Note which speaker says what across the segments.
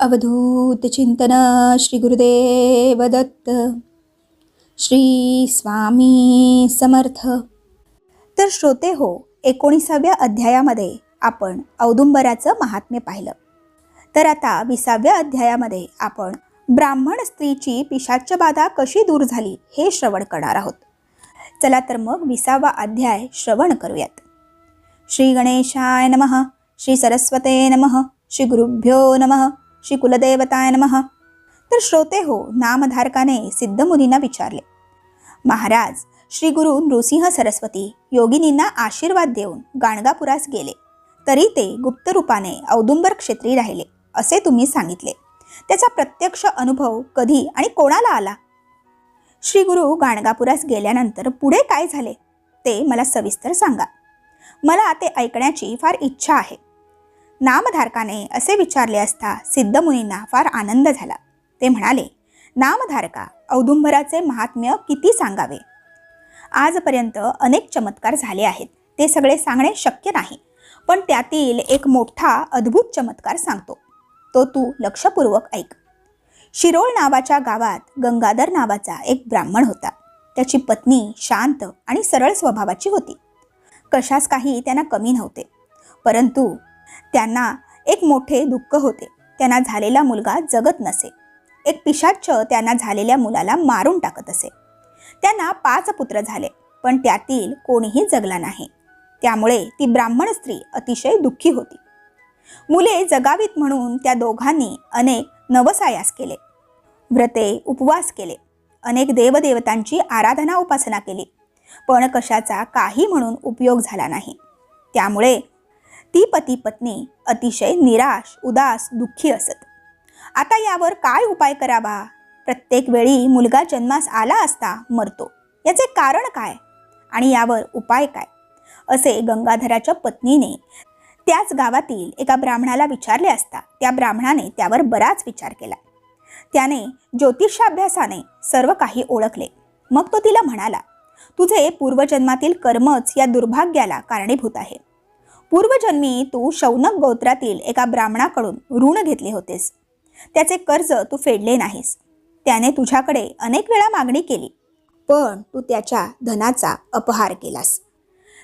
Speaker 1: अवधूत चिंतन श्री गुरुदेव दत्त श्री स्वामी समर्थ. तर श्रोते हो एकोणीसाव्या अध्यायामध्ये आपण औदुंबराचं महात्म्य पाहिलं. तर आता विसाव्या अध्यायामध्ये आपण ब्राह्मण स्त्रीची पिशाच्य बाधा कशी दूर झाली हे श्रवण करणार आहोत. चला तर मग विसावा अध्याय श्रवण करूयात. श्री गणेशाय नमः श्री सरस्वते नमः श्री गुरुभ्यो नमः. श्री कुलदेवताय नमः. तर श्रोते हो नामधारकाने सिद्धमुनींना विचारले. महाराज श्री गुरु नृसिंह सरस्वती योगिनींना आशीर्वाद देऊन गाणगापुरास गेले. तरी ते गुप्त रूपाने औदुंबर क्षेत्री राहिले असे तुम्ही सांगितले. त्याचा प्रत्यक्ष अनुभव कधी आणि कोणाला आला? श्री गुरु गाणगापुरास गेल्यानंतर पुढे काय झाले? ते मला सविस्तर सांगा. मला ते ऐकण्याची फार इच्छा आहे. नामधारकाने असे विचारले असता सिद्धमुनींना फार आनंद झाला. ते म्हणाले नामधारका औदुंबराचे महात्म्य किती सांगावे? आजपर्यंत अनेक चमत्कार झाले आहेत. ते सगळे सांगणे शक्य नाही पण त्यातील एक मोठा अद्भुत चमत्कार सांगतो. तो तू लक्षपूर्वक ऐक. शिरोळ नावाच्या गावात गंगाधर नावाचा एक ब्राह्मण होता. त्याची पत्नी शांत आणि सरळ स्वभावाची होती. कशास काही त्यांना कमी नव्हते. परंतु त्यांना एक मोठे दुःख होते. त्यांना झालेला मुलगा जगत नसे. एक पिशाच त्यांना झालेल्या मुलाला मारून टाकत असे. त्यांना पाच पुत्र झाले पण त्यातील कोणीही जगला नाही. त्यामुळे ती ब्राह्मण स्त्री अतिशय दुःखी होती. मुले जगावीत म्हणून त्या दोघांनी अनेक नवसायास केले. व्रते उपवास केले. अनेक देवदेवतांची आराधना उपासना केली. पण कशाचा काही म्हणून उपयोग झाला नाही. त्यामुळे ती पती पत्नी अतिशय निराश उदास दुःखी असत. आता यावर काय उपाय करावा? प्रत्येक वेळी मुलगा जन्मास आला असता मरतो. याचे कारण काय? आणि यावर उपाय काय? असे गंगाधराच्या पत्नीने त्याच गावातील एका ब्राह्मणाला विचारले असता. त्या ब्राह्मणाने त्यावर बराच विचार केला. त्याने ज्योतिषाभ्यासाने सर्व काही ओळखले. मग तो तिला म्हणाला तुझे पूर्वजन्मातील कर्मच या दुर्भाग्याला कारणीभूत आहे. पूर्वजन्मी तू शौनक गोत्रातील एका ब्राह्मणाकडून ऋण घेतले होतेस. त्याचे कर्ज तू फेडले नाहीस. त्याने तुझ्याकडे अनेक वेळा मागणी केली पण तू त्याच्या धनाचा अपहार केलास.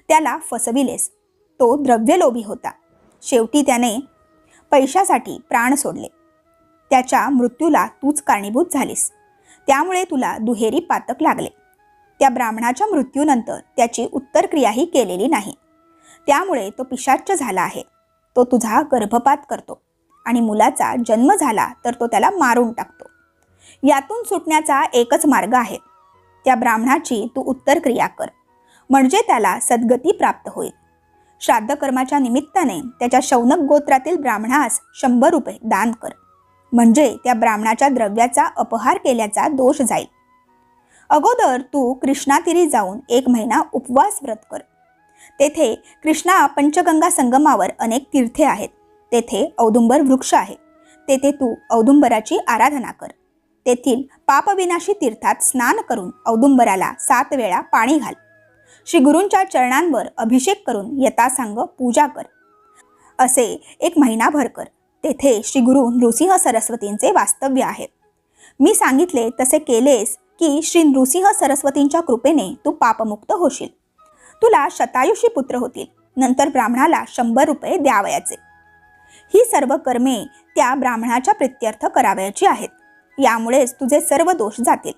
Speaker 1: त्याला फसविलेस. तो द्रव्यलोभी होता. शेवटी त्याने पैशासाठी प्राण सोडले. त्याच्या मृत्यूला तूच कारणीभूत झालीस. त्यामुळे तुला दुहेरी पातक लागले. त्या ब्राह्मणाच्या मृत्यूनंतर त्याची उत्तरक्रियाही केलेली नाही. त्यामुळे तो पिशाच्च झाला आहे. तो तुझा गर्भपात करतो आणि मुलाचा जन्म झाला तर तो त्याला मारून टाकतो. यातून सुटण्याचा एकच मार्ग आहे. त्या ब्राह्मणाची तू उत्तर क्रिया कर. म्हणजे त्याला सद्गती प्राप्त होईल. श्राद्धकर्माच्या निमित्ताने त्याच्या शौनक गोत्रातील ब्राह्मणास शंभर रुपये दान कर. म्हणजे त्या ब्राह्मणाच्या द्रव्याचा अपहार केल्याचा दोष जाईल. अगोदर तू कृष्णातीरी जाऊन एक महिना उपवास व्रत कर. तेथे कृष्णा पंचगंगा संगमावर अनेक तीर्थे आहेत. तेथे औदुंबर वृक्ष आहे. तेथे तू औदुंबराची आराधना कर. तेथील पापविनाशी तीर्थात स्नान करून औदुंबराला सात वेळा पाणी घाल. श्री गुरूंच्या चरणांवर अभिषेक करून यथासांग पूजा कर. असे एक महिनाभर कर. तेथे श्री गुरु नृसिंह सरस्वतींचे वास्तव्य आहे. मी सांगितले तसे केलेस की श्री नृसिंह सरस्वतींच्या कृपेने तू पापमुक्त होशील. तुला शतायुषी पुत्र होतील. नंतर ब्राह्मणाला शंभर रुपये द्यावयाचे. ही सर्व कर्मे त्या ब्राह्मणाच्या प्रित्यर्थ करावयाची आहेत. यामुळेच तुझे सर्व दोष जातील.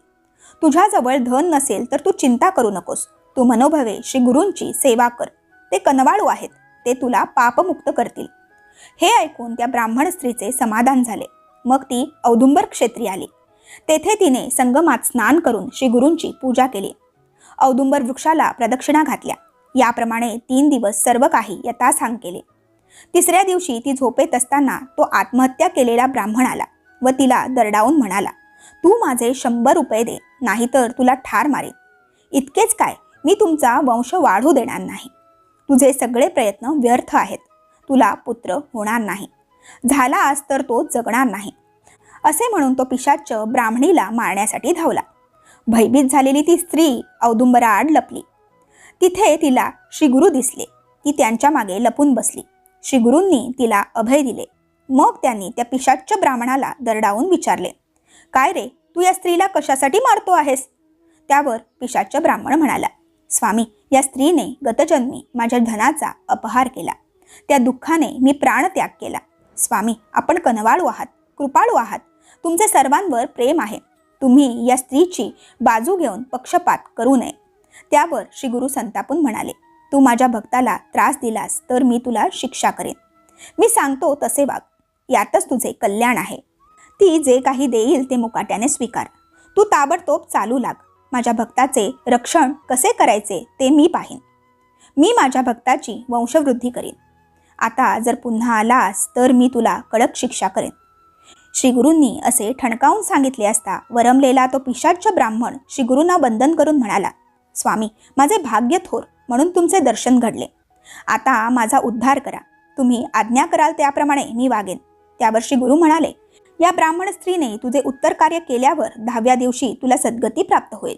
Speaker 1: तुझ्याजवळ धन नसेल तर तू चिंता करू नकोस. तू मनोभवे श्री गुरूंची सेवा कर. ते कनवाळू आहेत. ते तुला पापमुक्त करतील. हे ऐकून त्या ब्राह्मण स्त्रीचे समाधान झाले. मग ती औदुंबर क्षेत्री आली. तेथे तिने संगमात स्नान करून श्री गुरूंची पूजा केली. औदुंबर वृक्षाला प्रदक्षिणा घातल्या. याप्रमाणे तीन दिवस सर्व काही यथासांग केले. तिसऱ्या दिवशी ती झोपेत असताना तो आत्महत्या केलेला ब्राह्मण आला व तिला दरडावून म्हणाला तू माझे शंभर रुपये दे नाहीतर तुला ठार मारेन. इतकेच काय मी तुमचा वंश वाढू देणार नाही. तुझे सगळे प्रयत्न व्यर्थ आहेत. तुला पुत्र होणार नाही. झालास तर तो जगणार नाही. असे म्हणून तो पिशाच ब्राह्मणीला मारण्यासाठी धावला. भयभीत झालेली ती स्त्री औदुंबराआड लपली. तिथे तिला श्री गुरु दिसले. ती त्यांच्या मागे लपून बसली. श्रीगुरूंनी तिला अभय दिले. मग त्यांनी त्या पिशाच्च ब्राह्मणाला दरडावून विचारले काय रे तू या स्त्रीला कशासाठी मारतो आहेस? त्यावर पिशाच्च ब्राह्मण म्हणाला स्वामी या स्त्रीने गतजन्मी माझ्या धनाचा अपहार केला. त्या दुःखाने मी प्राणत्याग केला. स्वामी आपण कनवाळू आहात कृपाळू आहात. तुमचे सर्वांवर प्रेम आहे. तुम्ही या स्त्रीची बाजू घेऊन पक्षपात करू नये. त्यावर श्री गुरु संतापून म्हणाले तू माझ्या भक्ताला त्रास दिलास तर मी तुला शिक्षा करेन. मी सांगतो तसे वाग. यातच तुझे कल्याण आहे. ती जे काही देईल ते मुकाट्याने स्वीकार. तू ताबडतोब चालू लाग. माझ्या भक्ताचे रक्षण कसे करायचे ते मी पाहिन. मी माझ्या भक्ताची वंशवृद्धी करीन. आता जर पुन्हा आलास तर मी तुला कडक शिक्षा करेन. श्री गुरूंनी असे ठणकावून सांगितले असता वरमलेला तो पिशाच्च ब्राह्मण श्री गुरूंना वंदन करून म्हणाला स्वामी माझे भाग्य थोर म्हणून तुमचे दर्शन घडले. आता माझा उद्धार करा. तुम्ही आज्ञा कराल त्याप्रमाणे मी वागेन. त्यावर श्री गुरु म्हणाले या ब्राह्मण स्त्रीने तुझे उत्तर कार्य केल्यावर दहाव्या दिवशी तुला सद्गती प्राप्त होईल.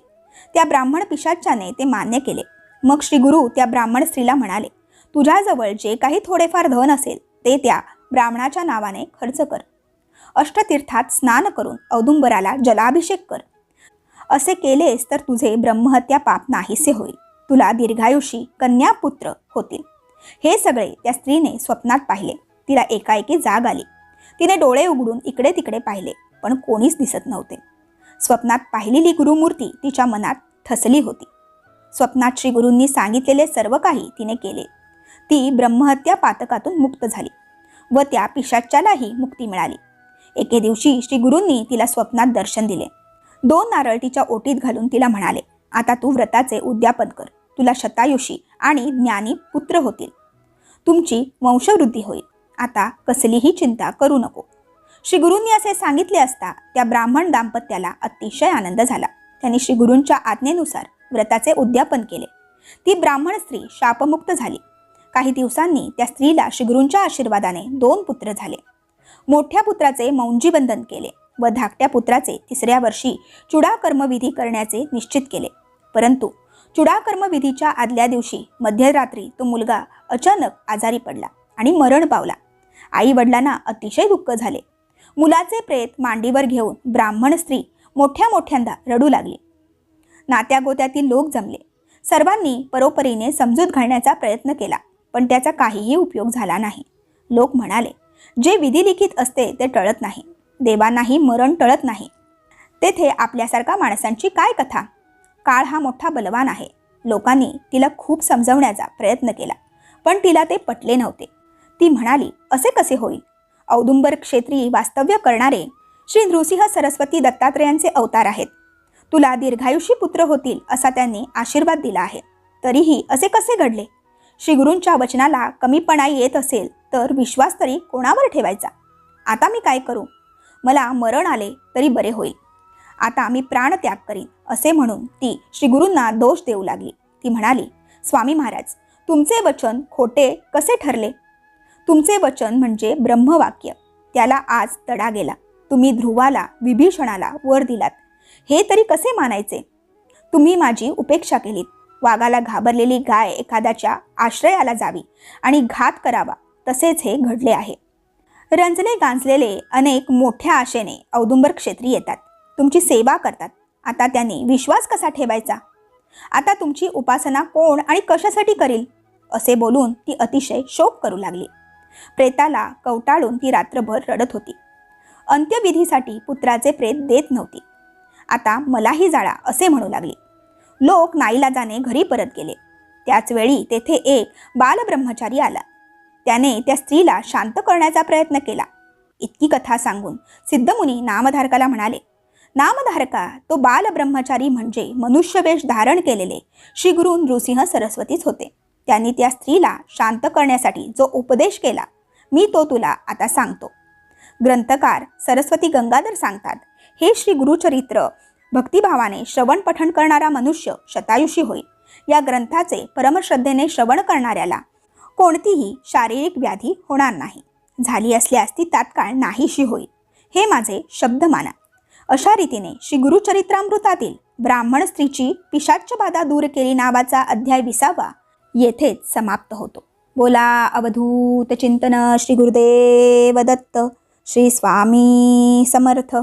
Speaker 1: त्या ब्राह्मण पिशाच्याने ते मान्य केले. मग श्री गुरु त्या ब्राह्मण स्त्रीला म्हणाले तुझ्याजवळ जे काही थोडेफार धन असेल ते त्या ब्राह्मणाच्या नावाने खर्च कर. अष्टतीर्थात स्नान करून औदुंबराला जलाभिषेक कर. असे केलेस तर तुझे ब्रह्महत्या पाप नाहीसे होईल. तुला दीर्घायुषी कन्यापुत्र होतील. हे सगळे त्या स्त्रीने स्वप्नात पाहिले. तिला एकाएकी जाग आली. तिने डोळे उघडून इकडे तिकडे पाहिले पण कोणीच दिसत नव्हते. स्वप्नात पाहिलेली गुरुमूर्ती तिच्या मनात ठसली होती. स्वप्नात श्री गुरूंनी सांगितलेले सर्व काही तिने केले. ती ब्रह्महत्या पातकातून मुक्त झाली व त्या पिशाच्यालाही मुक्ती मिळाली. एके दिवशी श्री गुरूंनी तिला स्वप्नात दर्शन दिले. दोन नारळ तिच्या ओटीत घालून तिला म्हणाले आता तू व्रताचे उद्यापन कर. तुला शतायुषी आणि ज्ञानी पुत्र होतील. तुमची वंशवृद्धी होईल. आता कसलीही चिंता करू नको. श्री गुरूंनी असे सांगितले असता त्या ब्राह्मण दाम्पत्याला अतिशय आनंद झाला. त्यांनी श्री गुरूंच्या आज्ञेनुसार व्रताचे उद्यापन केले. ती ब्राह्मण स्त्री शापमुक्त झाली. काही दिवसांनी त्या स्त्रीला श्रीगुरूंच्या आशीर्वादाने दोन पुत्र झाले. मोठ्या पुत्राचे मौंजीबंधन केले व धाकट्या पुत्राचे तिसऱ्या वर्षी चुडा कर्मविधी करण्याचे निश्चित केले. परंतु चुडा कर्मविधीच्या आदल्या दिवशी मध्यरात्री तो मुलगा अचानक आजारी पडला आणि मरण पावला. आई वडिलांना अतिशय दुःख झाले. मुलाचे प्रेत मांडीवर घेऊन ब्राह्मण स्त्री मोठ्या मोठ्यांदा रडू लागली. नात्यागोत्यातील लोक जमले. सर्वांनी परोपरीने समजूत घालण्याचा प्रयत्न केला पण त्याचा काहीही उपयोग झाला नाही. लोक म्हणाले जे विधिलिखित असते ते टळत नाही. देवांनाही मरण टळत नाही. तेथे आपल्यासारख्या माणसांची काय कथा? काळ हा मोठा बलवान आहे. लोकांनी तिला खूप समजवण्याचा प्रयत्न केला पण तिला ते पटले नव्हते. ती म्हणाली असे कसे होईल? औदुंबर क्षेत्री वास्तव्य करणारे श्री नृसिंह सरस्वती दत्तात्रेयांचे अवतार आहेत. तुला दीर्घायुषी पुत्र होतील असा त्यांनी आशीर्वाद दिला आहे. तरीही असे कसे घडले? श्री गुरूंच्या वचनाला कमीपणा येत असेल तर विश्वास तरी कोणावर ठेवायचा? आता मी काय करू? मला मरण आले तरी बरे होईल. आता मी प्राणत्याग करीन असे म्हणून ती श्री गुरूंना दोष देऊ लागली. ती म्हणाली स्वामी महाराज तुमचे वचन खोटे कसे ठरले? तुमचे वचन म्हणजे ब्रह्मवाक्य. त्याला आज तडा गेला. तुम्ही ध्रुवाला विभीषणाला वर दिलात. हे तरी कसे मानायचे? तुम्ही माझी उपेक्षा केलीत. वाघाला घाबरलेली गाय एखाद्याच्या आश्रयाला जावी आणि घात करावा तसेच हे घडले आहे. रंजले गांजलेले अनेक मोठ्या आशेने औदुंबर क्षेत्री येतात. तुमची सेवा करतात. आता त्यांनी विश्वास कसा ठेवायचा? आता तुमची उपासना कोण आणि कशासाठी करील? असे बोलून ती अतिशय शोक करू लागली. प्रेताला कवटाळून ती रात्रभर रडत होती. अंत्यविधीसाठी पुत्राचे प्रेत देत नव्हती. आता मलाही जाळा असे म्हणू लागली. लोक नाईलाजाने घरी परत गेले. त्याचवेळी तेथे एक बालब्रह्मचारी आला. त्याने त्या स्त्रीला शांत करण्याचा प्रयत्न केला. इतकी कथा सांगून सिद्धमुनी नामधारकाला म्हणाले नामधारका तो बालब्रह्मचारी म्हणजे मनुष्यवेश धारण केलेले श्री गुरु नृसिंह सरस्वतीच होते. त्यांनी त्या स्त्रीला शांत करण्यासाठी जो उपदेश केला मी तो तुला आता सांगतो. ग्रंथकार सरस्वती गंगाधर सांगतात हे श्री गुरुचरित्र भक्तिभावाने श्रवण पठण करणारा मनुष्य शतायुषी होईल. या ग्रंथाचे परमश्रद्धेने श्रवण करणाऱ्याला कोणतीही शारीरिक व्याधी होणार नाही. झाली असल्यास ती तात्काळ नाहीशी होईल. हे माझे शब्द माना अशा रीतीने श्री गुरुचरित्रामृतातील ब्राह्मण स्त्रीची पिशाच्य बाधा दूर केली नावाचा अध्याय विसावा येथेच समाप्त होतो. बोला अवधूत चिंतन श्री गुरुदेव दत्त. श्री स्वामी समर्थ.